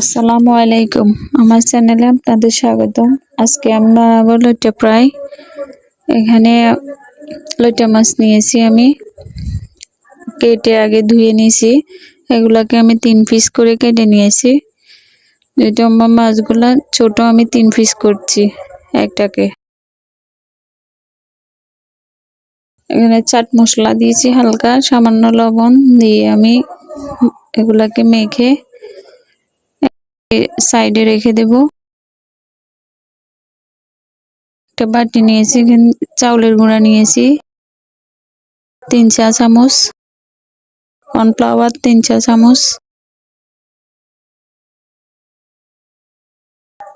আসসালামু আলাইকুম। আমার চ্যানেলে আপনাদের স্বাগতম। আজকে আমরা আবার লইটা প্রায় এখানে লইটা মাছ নিয়েছি আমি। কেটে আগে ধুয়ে নিয়েছি। এগুলাকে আমি তিন পিস করে কেটে নিয়েছি। যেটা আমার মাছগুলা ছোট, আমি তিন পিস করছি একটাকে। এখানে চাট মশলা দিয়েছি হালকা, সামান্য লবণ দিয়ে আমি এগুলাকে মেখে সাইডে রেখে দেব। একটা বাটি নিয়েছি, এখানে চাউলের গুঁড়া নিয়েছি, তিন চা চামচ। কর্নফ্লাওয়ার, তিন চা চামচ।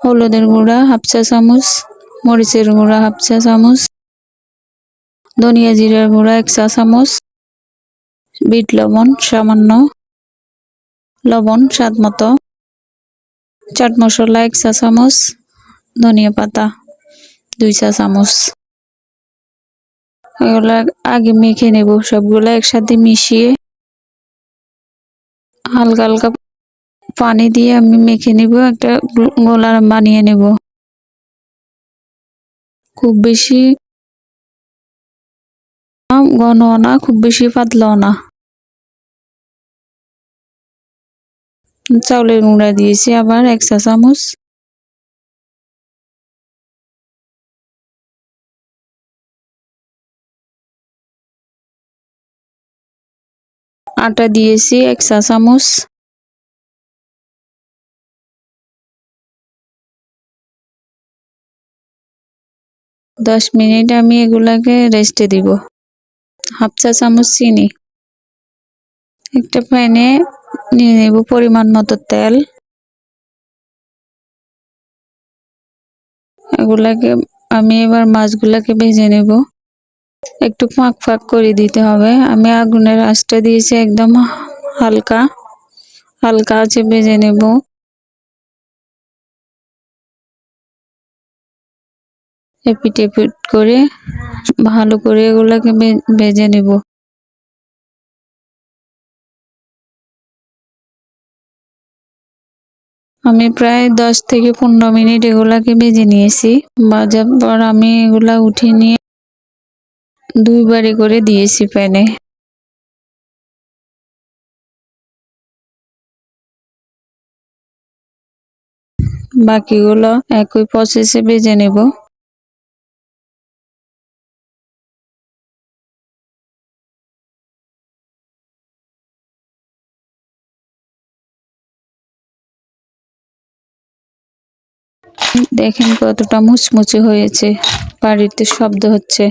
হলুদের গুঁড়া, হাফ চা চামচ। মরিচের গুঁড়া, হাফ চা চামচ। ধনিয়া জিরার গুঁড়া, এক চা চামচ। বিট লবণ, সামান্য লবণ, স্বাদ মতো। চাট মশলা, এক চা চামচ, ধনিয়া পাতা, দুই চা চামচ। এগুলা আগে মেখে নেব সবগুলো একসাথে মিশিয়ে। হালকা হালকা পানি দিয়ে আমি মেখে নিব, একটা গোলা বানিয়ে নেব। খুব বেশি ঘন না, খুব বেশি পাতলাও না। চাউলের গুঁড়া দিয়েছি আবার এক চা চামচ। আটা দিয়েছি এক চা চামচ। দশ মিনিট আমি এগুলাকে রেস্টে দিব। হাফ চা চামচ চিনি। একটা প্যানে নিয়ে নেব পরিমাণ মতো তেল। এগুলাকে আমি এবার মাছগুলাকে ভেজে নেব। একটু ফাঁক ফাঁক করে দিতে হবে। আমি আগুনের আঁচটা দিয়েছি একদম হালকা। হালকা আছে ভেজে নেব। এপিট এপিট করে ভালো করে এগুলাকে ভেজে নেব। আমি প্রায় দশ থেকে পনেরো মিনিট এগুলাকে ভেজে নিয়েছি। ভাজার পর আমি এগুলা উঠিয়ে নিয়ে দুইবারে করে দিয়েছি প্যানে। বাকিগুলো একই প্রসেসে ভেজে নেব। দেখেন কতটা মুচমুচে হয়েছে বাড়িতে শব্দ হচ্ছে।